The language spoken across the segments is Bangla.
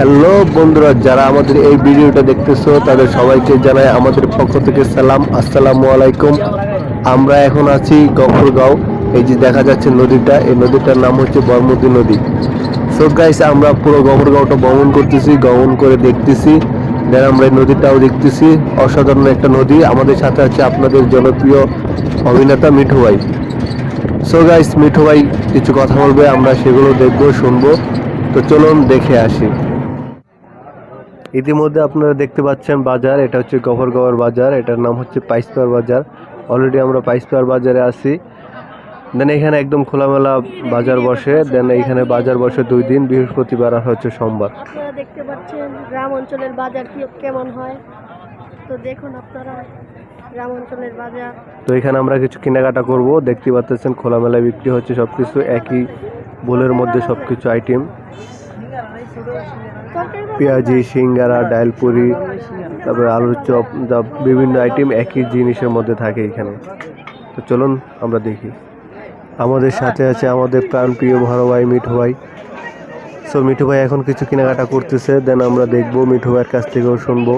হ্যালো বন্ধুরা, যারা আমাদের এই ভিডিওটা দেখতেছো, তাদের সবাইকে জানাই আমাদের পক্ষ থেকে সালাম। আসসালামু আলাইকুম। আমরা এখন আছি গফরগাঁও। এই যে দেখা যাচ্ছে নদীটা, এই নদীটার নাম হচ্ছে বর্মতী নদী। সো গাইস আমরা পুরো গফরগাঁওটা ভ্রমণ করতেছি ভ্রমণ করে দেখতেছি। দেন আমরা এই নদীটাও দেখতেছি। অসাধারণ একটা নদী। আমাদের সাথে আছে আপনাদের জনপ্রিয় অভিনেতা মিঠু ভাই। সো গাইস মিঠু ভাই কিছু কথা বলবে, আমরা সেগুলো দেখব, শুনব। তো চলুন দেখে আসি। ইতিমধ্যে আপনারা দেখতে পাচ্ছেন বাজার এটা হচ্ছে গফরগাঁওয়ের বাজার এটার নাম হচ্ছে পাইসপার বাজার। অলরেডি আমরা পাইসপার বাজারে আছি। দেন এখানে একদম খোলামেলা বাজার বসে দেন এইখানে বাজার বসে দুই দিন বৃহস্পতিবার আর হচ্ছে সোমবার। আপনারা দেখতে পাচ্ছেন গ্রাম অঞ্চলের বাজার কি কেমন হয়। তো দেখুন আপনারা গ্রাম অঞ্চলের বাজার। তো এখানে আমরা কিছু কেনাকাটা করব দেখতে পাচ্ছেন খোলামেলায় বিক্রি হচ্ছে সব কিছু একই বোলের মধ্যে সব কিছু আইটেম পেঁয়াজি সিঙ্গারা ডালপুরি তারপরে আলুর চপ যা বিভিন্ন আইটেম একই জিনিসের মধ্যে থাকে এখানে। তো চলুন আমরা দেখি। আমাদের সাথে আছে আমাদের প্রাণপ্রিয় ভালো ভাই মিঠু ভাই। সো মিঠু ভাই এখন কিছু কেনাকাটা করতেছে দেন আমরা দেখব মিঠু ভাইয়ের কাছ থেকেও শুনব।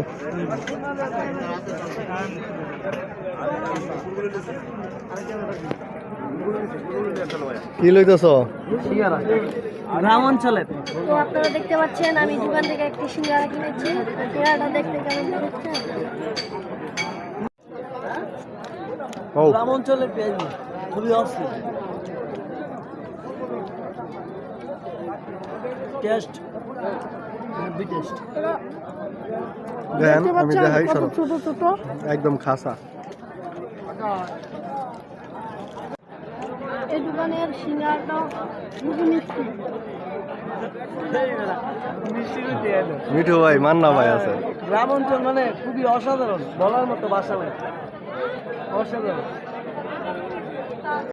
কি লইতেছ? গ্রাম অঞ্চলের। তো আপনারা দেখতে পাচ্ছেন আমি দোকান থেকে একটি সিঙ্গারা কিনেছি। সিঙ্গারাটা দেখতে কেমন গ্রাম অঞ্চলের পেঁয়াজি খুবই অস্থির। টেস্ট। টেস্ট। দেন আমি দেখাই ছোট ছোট। একদম খাসা। এই দোকানের সিঙ্গারটা খুবই মিষ্টি মিঠু ভাই মান্না ভাই আছে। গ্রাম অঞ্চল মানে খুবই অসাধারণ বলার মতো বাসা ভাই অসাধারণ।